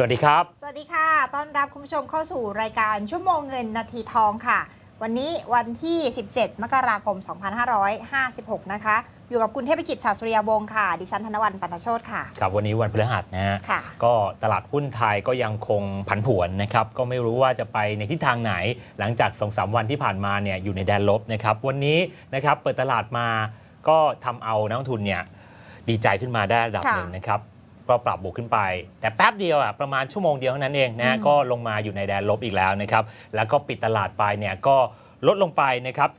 สวัสดีครับ สวัสดีค่ะ ต้อนรับคุณผู้ชมเข้าสู่รายการชั่วโมงเงินนาทีทองค่ะ วันนี้วันที่ 17 มกราคม 2556 นะคะ อยู่กับคุณเทพกิจชาสุริยาวงศ์ค่ะ ดิฉันธนวันปันโชตค่ะ ครับ วันนี้วันพฤหัสนะฮะ ค่ะ ก็ตลาดหุ้นไทยก็ยังคงผันผวนนะครับ ก็ไม่รู้ว่าจะไปในทิศทางไหน หลังจากสองสามวันที่ผ่านมาเนี่ยอยู่ในแดนลบนะครับ วันนี้นะครับเปิดตลาดมาก็ทำเอานักลงทุนเนี่ยดีใจขึ้นมาได้ระดับค่ะหนึ่งนะครับ ก็ปรับบวกขึ้นไป แต่แป๊บเดียวอะประมาณชั่วโมงเดียวเท่านั้นเองนะฮะอืมก็ลงมาอยู่ในแดนลบอีกแล้วนะครับ แล้วก็ปิดตลาดไปเนี่ยก็ลดลงไปนะครับ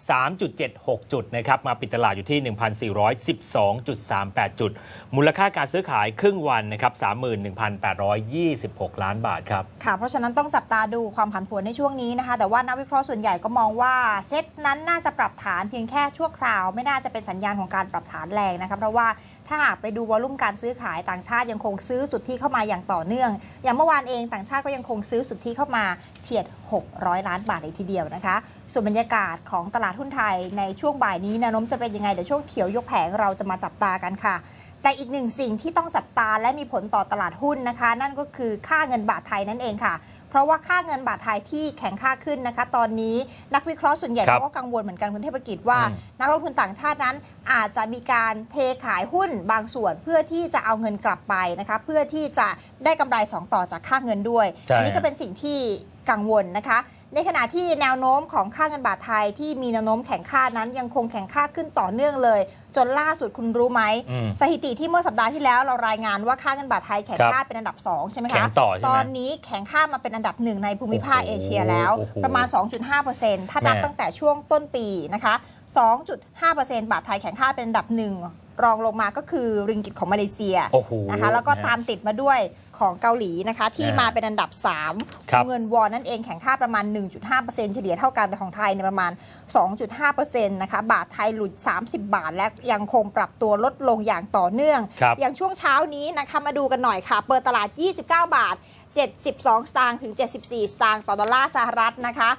3.76 จุดนะครับ มาปิดตลาดอยู่ที่ 1,412.38 จุด มูลค่าการซื้อขายครึ่งวันนะครับ 31,826 ล้านบาทครับ ค่ะ เพราะฉะนั้นต้องจับตาดูความผันผวนในช่วงนี้นะคะ แต่ว่านักวิเคราะห์ส่วนใหญ่ก็มองว่า เซ็ตนั้นน่าจะปรับฐานเพียงแค่ชั่วคราว ไม่น่าจะเป็นสัญญาณของการปรับฐานแรงนะคะ เพราะว่า ถ้าหากไปดูวอลุ่มการซื้อขายต่างชาติยังคงซื้อสุทธิเข้ามาอย่างต่อเนื่อง อย่างเมื่อวานเองต่างชาติก็ยังคงซื้อสุทธิเข้ามาเฉียด 600 ล้านบาทเลยทีเดียวนะคะ ส่วนบรรยากาศของตลาดหุ้นไทยในช่วงบ่ายนี้แนวโน้มจะเป็นยังไงเดี๋ยวช่วงเขียวยกแผงเราจะมาจับตากันค่ะแต่อีกหนึ่งสิ่งที่ต้องจับตาและมีผลต่อตลาดหุ้นนะคะ นั่นก็คือค่าเงินบาทไทยนั่นเองค่ะ เพราะว่าค่าเงินบาทไทยที่แข็งค่าขึ้นนะคะ ตอนนี้นักวิเคราะห์ส่วนใหญ่ครับเขาก็กังวลเหมือนกันคุณเทพกิจว่าอืมนักลงทุนต่างชาตินั้น อาจจะมีการเทขายหุ้นบางส่วนเพื่อที่จะเอาเงินกลับไปนะคะเพื่อที่จะได้กำไรสองต่อจากค่าเงินด้วยใช่อันี้ก็เป็นสิ่งที่กังวลนะคะ ในขณะที่แนวโน้มของค่าเงินบาทไทยที่มีแนวโน้มแข็งค่านั้นยังคงแข็งค่าขึ้นต่อเนื่องเลย จนล่าสุดคุณรู้ไหมอืมสถิติที่เมื่อสัปดาห์ที่แล้วเรารายงานว่าค่าเงินบาทไทยแข็งครับค่าเป็นอันดับ 2 ใช่ไหมแข็คะงต่อใช่ไหมตอนนี้แข็งค่ามาเป็นอันดับหนึ่งในภูมิภาคโอ้โหเอเชียแล้วโอ้โหประมาณ 2.5%ถ้านับแม่ตั้งแต่ช่วงต้นปีนะคะ2.5%บาทไทยแข็งค่าเป็นอันดับหนึ่ง รองลงมาก็คือริงกิตของมาเลเซียโอ้โหนะคะแล้วก็นะฮะตามติดมาด้วยของเกาหลีนะคะที่อ่ามมาเป็นอันดับครับ 3 เงินวอนนั่นเองแข็งค่าประมาณ 1.5%เฉลี่ยเท่ากันแต่ของไทยในยประมาณ 2.5%นะคะบาทไทยหลุด 30 บาทและยังคงปรับตัวลดลงอย่างต่อเนื่องครับอย่างช่วงเช้านี้นะคะมาดูกันหน่อยค่ะ เปิดตลาด 29 บาท 72 สตางค์ถึง 74 สตางค์ต่อดอลลาร์สหรัฐนะคะ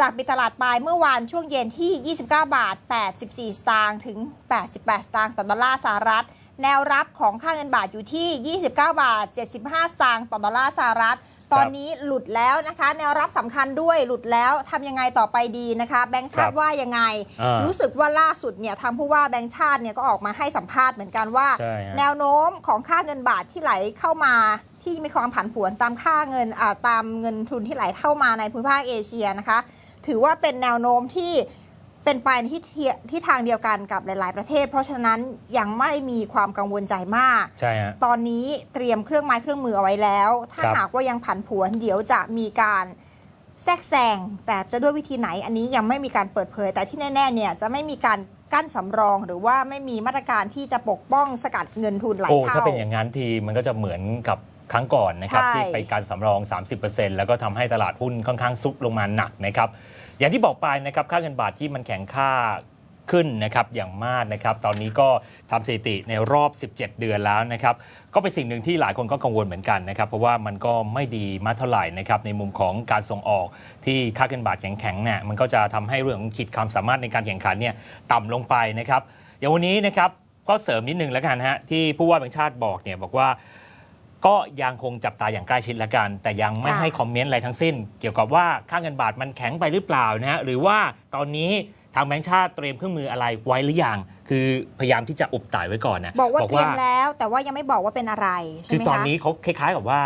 จากปิดตลาดปลายเมื่อวานช่วงเย็นที่ 29 บาท 84 สตางค์ถึง 88 สตางค์ต่อดอลลาร์สหรัฐ แนวรับของค่าเงินบาทอยู่ที่ 29 บาท 75 สตางค์ต่อดอลลาร์สหรัฐ ตอนนี้หลุดแล้วนะคะ แนวรับสำคัญด้วยหลุดแล้วทำยังไงต่อไปดีนะคะ แบงค์ชาครัติบว่ายังไงอ่ารู้สึกว่าล่าสุดเนี่ยทางผู้ว่าแบงค์ชาติเนี่ยก็ออกมาให้สัมภาษณ์เหมือนกันว่าใช่ฮะแนวโน้มของค่าเงินบาทที่ไหลเข้ามาที่มีความผันผวนตามค่าเงินอ่าตามเงินทุนที่ไหลเข้ามาในภูมิภาคเอเชียนะคะ ถือว่าเป็นแนวโน้มที่เป็นไปในที่เทียที่ทางเดียวกันกับหลาย ๆ ประเทศ เพราะฉะนั้นยังไม่มีความกังวลใจมาก ใช่ฮะตอนนี้เตรียมเครื่องไม้เครื่องมือเอาไว้แล้ว ถ้าครับหากว่ายังผันผวนเดี๋ยวจะมีการแทรกแซงแต่จะด้วยวิธีไหนอันนี้ยังไม่มีการเปิดเผย แต่ที่แน่ๆเนี่ยจะไม่มีการกั้นสำรองหรือว่าไม่มีมาตรการที่จะปกป้องสกัดเงินทุนไหลโอ้เข้าถ้าเป็นอย่างนั้นทีมันก็จะเหมือนกับ ครั้งก่อนนะครับใช่ที่ไปการสำรอง 30%แล้วก็ทำให้ตลาดหุ้นค่อนข้างซุบลงมาหนักนะครับอย่างที่บอกไปนะครับค่าเงินบาทที่มันแข็งค่าขึ้นนะครับอย่างมากนะครับ ตอนนี้ก็ทำสถิติในรอบ 17 เดือนแล้วนะครับ ก็เป็นสิ่งหนึ่งที่หลายคนก็กังวลเหมือนกันนะครับ เพราะว่ามันก็ไม่ดีมากเท่าไหร่นะครับ ในมุมของการส่งออกที่ค่าเงินบาทแข็งๆเนี่ยมันก็จะทำให้เรื่องของขีดความสามารถในการแข่งขันเนี่ยต่ำลงไปนะครับอย่างวันนี้นะครับก็เสริมนิดนึงแล้วกันฮะที่ผู้ว่าแบงค์ชาติบอกเนี่ยบอกว่า ก็ยังคงจับตาอย่างใกล้ชิดละกัน แต่ยังไม่ค่ะให้คอมเมนต์อะไรทั้งสิ้น เกี่ยวกับว่าค่าเงินบาทมันแข็งไปหรือเปล่านะฮะหรือว่าตอนนี้ทางแบงค์ชาติเตรียมเครื่องมืออะไรไว้หรือยังคือพยายามที่จะอุบต่ายไว้ก่อนนะบอกว่าเตรียมแล้วแต่ว่ายังไม่บอกว่าเป็นอะไรใช่คือไหมตอนคะนี้เขาคล้ายๆกับว่า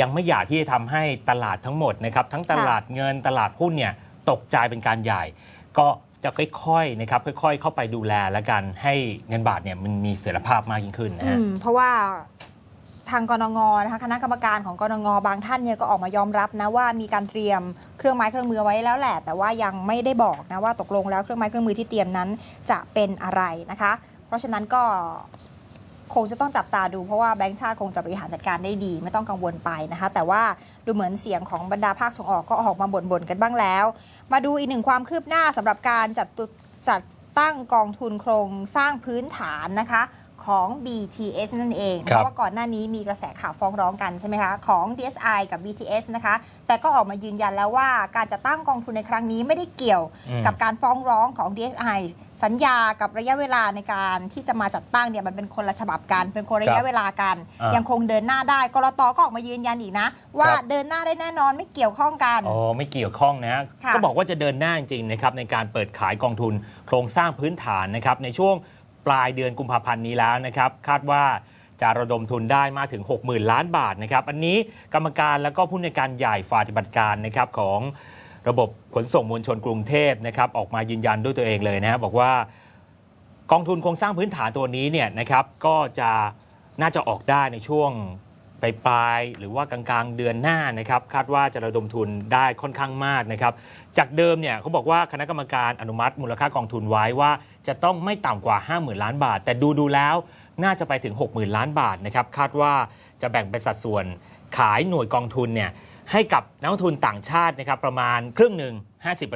ยังไม่อยากที่จะทำให้ตลาดทั้งหมดนะครับทั้งตลาดเงินตลาดหุ้นเนี่ยตกใจเป็นการใหญ่ ก็จะค่อยๆนะครับค่อย ๆ เข้าไปดูแลแล้วกันให้เงินบาทเนี่ยมันมีเสถียรภาพมากยิ่งขึ้นนะอืฮะมเพราะว่า ทางกรงนะคะคณะกรรมการของกรงบางท่านเนี่ยก็ออกมายอมรับนะว่ามีการเตรียมเครื่องไม้เครื่องมือไว้แล้วแหละ แต่ว่ายังไม่ได้บอกนะว่าตกลงแล้วเครื่องไม้เครื่องมือที่เตรียมนั้นจะเป็นอะไรนะคะ เพราะฉะนั้นก็คงจะต้องจับตาดูเพราะว่าแบงก์ชาติคงจะบริหารจัดการได้ดี ไม่ต้องกังวลไปนะคะ แต่ว่าดูเหมือนเสียงของบรรดาภาคส่งออกก็ออกมาบ่นๆกันบ้างแล้ว มาดูอีกหนึ่งความคืบหน้าสำหรับการจัดจัดตั้งกองทุนโครงสร้างพื้นฐานนะคะ ของ BTS นั่นเองคเพรับราะว่าก่อนหน้านี้มีกระแสข่าวฟ้องร้องกันใช่ไหมคะ ของ DSI กับ BTS นะคะ แต่ก็ออกมายืนยันแล้วว่าการจัดตั้งกองทุนในครั้งนี้ไม่ได้เกี่ยวอืม กับการฟ้องร้องของ DSI สัญญากับระยะเวลาในการที่จะมาจัดตั้งเนี่ยมันเป็นคนละฉบับกันเป็นคนระคยะรับเวลากัน อ่ายัยังคงเดินหน้าได้กรตก็ออกมายืนยันอีกนะ ว่าครับ เดินหน้าได้แน่นอนไม่เกี่ยวข้องกัน อ๋อไม่เกี่ยวข้องนะฮะค่ะก็บอกว่าจะเดินหน้าจริงๆนะครับในการเปิดขายกองทุนโครงสร้างพื้นฐานนะครับในช่วง ปลายเดือนกุมภาพันธ์นี้แล้วนะครับ คาดว่าจะระดมทุนได้มากถึง 60,000 ล้านบาทนะครับ อันนี้กรรมการแล้วก็ผู้ในการใหญ่ฝ่ายปฏิบัติการนะครับของระบบขนส่งมวลชนกรุงเทพนะครับออกมายืนยันด้วยตัวเองเลยนะฮะบอกว่ากองทุนโครงสร้างพื้นฐานตัวนี้เนี่ยนะครับก็จะน่าจะออกได้ในช่วงปลายปลายหรือว่ากลางๆเดือนหน้านะครับคาดว่าจะระดมทุนได้ค่อนข้างมากนะครับจากเดิมเนี่ยเขาบอกว่าคณะกรรมการอนุมัติมูลค่ากองทุนไว้ว่า จะต้องไม่ต่ำกว่า 50,000 ล้านบาท แต่ดูดูแล้วน่าจะไปถึง 60,000 ล้านบาทนะครับคาดว่าจะแบ่งเป็นสัดส่วนขายหน่วยกองทุนเนี่ยให้กับนักทุนต่างชาตินะครับประมาณครึ่งหนึ่ง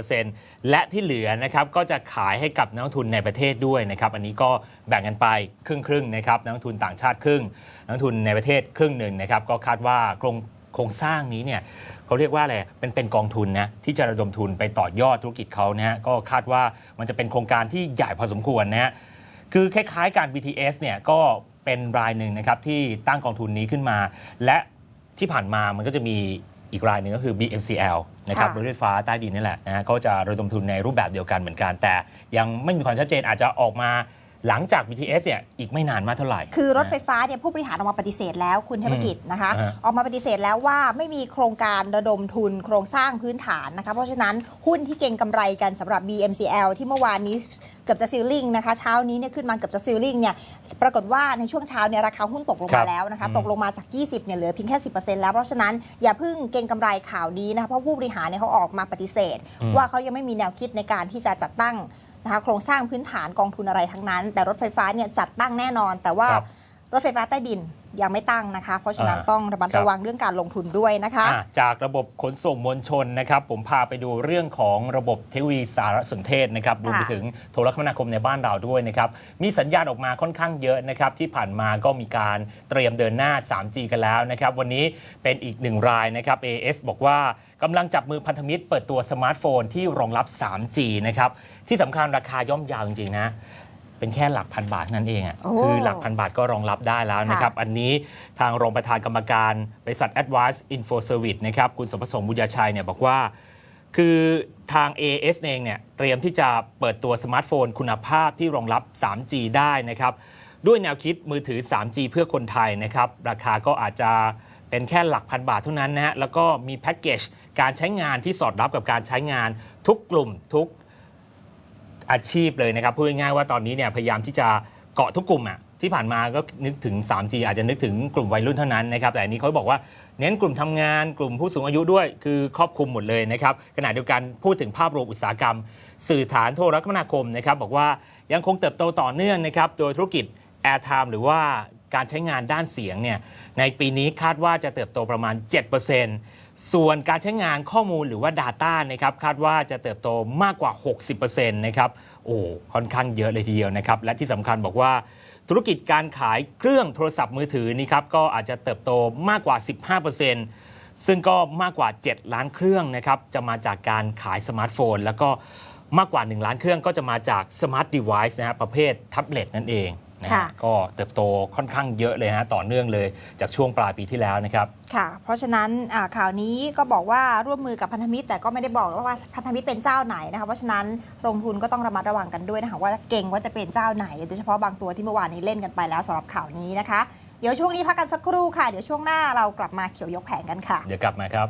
50%และที่เหลือนะครับก็จะขายให้กับนักทุนในประเทศด้วยนะครับอันนี้ก็แบ่งกันไปครึ่งครึ่งนะครับนักทุนต่างชาติครึ่งนักทุนในประเทศครึ่งหนึ่งนะครับก็คาดว่าโครง โครงสร้างนี้เนี่ยเขาเรียกว่าอะไรเป็นเป็นกองทุนนะที่จะระดมทุนไปต่อยอดธุรกิจเขานะฮะก็คาดว่ามันจะเป็นโครงการที่ใหญ่พอสมควรนะฮะคือคล้ายๆการ BTS เนี่ยก็เป็นรายหนึ่งนะครับที่ตั้งกองทุนนี้ขึ้นมา และที่ผ่านมามันก็จะมีอีกรายหนึ่งก็คือ BMCL นะครับค่ะรถไฟฟ้าใต้ดินนี่แหละนะฮะก็จะระดมทุนในรูปแบบเดียวกันเหมือนกัน แต่ยังไม่มีความชัดเจนอาจจะออกมา หลังจาก BTS เนี่ยอีกไม่นานมากเท่าไหร่ คือรถไฟฟ้าเนี่ยผู้บริหารออกมาปฏิเสธแล้วคุณเทพกิจนะคะอ่าฮะออกมาปฏิเสธแล้วว่าไม่มีโครงการระดมทุนโครงสร้างพื้นฐานนะคะ เพราะฉะนั้นหุ้นที่เก่งกำไรกันสำหรับ BMCL ที่เมื่อวานนี้เกือบจะซีลลิงนะคะเช้านี้เนี่ยขึ้นมาเกือบจะซีลลิงเนี่ยปรากฏว่าในช่วงเช้าเนี่ยราคาหุ้นตกลงครัมาบแล้วนะคะอืมตกลงมาจาก 20เนี่ยเหลือเพียงแค่ 10%แล้วเพราะฉะนั้นอย่าเพิ่งเก่งกำไรข่าวนี้นะคะเพราะผู้บริหารเนี่ยเขาออกมาปฏิเสธ ว่าเขายังไม่มีแนวคิดในการที่จะจัดตั้ง นะคะโครงสร้างพื้นฐานกองทุนอะไรทั้งนั้น แต่รถไฟฟ้าเนี่ยจัดตั้งแน่นอน แต่ว่าครับรถไฟฟ้าใต้ดิน ยังไม่ตั้งนะคะ เพราะฉะนั้นอ่าต้องระมัดครับระวังเรื่องการลงทุนด้วยนะคะอะจากระบบขนส่งมวลชนนะครับ ผมพาไปดูเรื่องของระบบเทคโนโลยีสารสนเทศนะครับรวมไปถึงโทรคมนาคมในบ้านเราด้วยนะครับ มีสัญญาณออกมาค่อนข้างเยอะนะครับ ที่ผ่านมาก็มีการเตรียมเดินหน้า 3G กันแล้วนะครับ วันนี้เป็นอีกหนึ่งรายนะครับ AS บอกว่ากำลังจับมือพันธมิตรเปิดตัวสมาร์ทโฟนที่รองรับ 3G นะครับที่สำคัญราคาย่อมเยาวจริงๆนะ เป็นแค่หลักพันบาทนั่นเองอะโอ้คือหลักพันบาทก็รองรับได้แล้วนะครับ อันนี้ทางรองประธานกรรมการบริษัท Advanced Info Service นะครับคุณสมประสงค์บุญญาชัยเนี่ยบอกว่า คือทาง AS เองเนี่ยเตรียมที่จะเปิดตัวสมาร์ทโฟนคุณภาพที่รองรับ 3G ได้นะครับ ด้วยแนวคิดมือถือ 3G เพื่อคนไทยนะครับ ราคาก็อาจจะเป็นแค่หลักพันบาทเท่านั้นนะฮะแล้วก็มีแพ็กเกจการใช้งานที่สอดรับกับการใช้งานทุกกลุ่มทุก อาชีพเลยนะครับพูดง่ายๆว่าตอนนี้เนี่ยพยายามที่จะเกาะทุกกลุ่มอะที่ผ่านมาก็นึกถึง 3G อาจจะนึกถึงกลุ่มวัยรุ่นเท่านั้นนะครับแต่อันนี้เขาบอกว่าเน้นกลุ่มทำงานกลุ่มผู้สูงอายุด้วย คือครอบคลุมหมดเลยนะครับขณะเดียวกันพูดถึงภาพรวมอุตสาหกรรม สื่อฐานโทรคมนาคมนะครับบอกว่ายังคงเติบโตต่อเนื่องนะครับโดยธุรกิจ Airtime หรือว่าการใช้งานด้านเสียงเนี่ยในปีนี้คาดว่าจะเติบโตประมาณ 7% ส่วนการใช้งานข้อมูลหรือว่า Data นะครับคาดว่าจะเติบโตมากกว่า 60%นะครับโอ้ค่อนข้างเยอะเลยทีเดียวนะครับ และที่สำคัญบอกว่าธุรกิจการขายเครื่องโทรศัพท์มือถือนี่ครับก็อาจจะเติบโตมากกว่า 15%ซึ่งก็มากกว่า 7 ล้านเครื่องนะครับจะมาจากการขายสมาร์ทโฟน แล้วก็มากกว่า 1 ล้านเครื่องก็จะมาจากสมาร์ทเดเวิ์นะฮะประเภทแท็บเล็ตนั่นเอง นะฮะค่ะ ก็เติบโตค่อนข้างเยอะเลยฮะต่อเนื่องเลยจากช่วงปลายปีที่แล้วนะครับ ค่ะ เพราะฉะนั้นอ่าข่าวนี้ก็บอกว่าร่วมมือกับพันธมิตร แต่ก็ไม่ได้บอกว่าพันธมิตรเป็นเจ้าไหนนะคะ เพราะฉะนั้นลงทุนก็ต้องระมัดระวังกันด้วยนะคะว่าเก่งว่าจะเป็นเจ้าไหนโดยเฉพาะบางตัวที่เมื่อวานนี้เล่นกันไปแล้วสำหรับข่าวนี้นะคะ เดี๋ยวช่วงนี้พักกันสักครู่ค่ะ เดี๋ยวช่วงหน้าเรากลับมาเขียวยกแผงกันค่ะ เดี๋ยวกลับมาครับ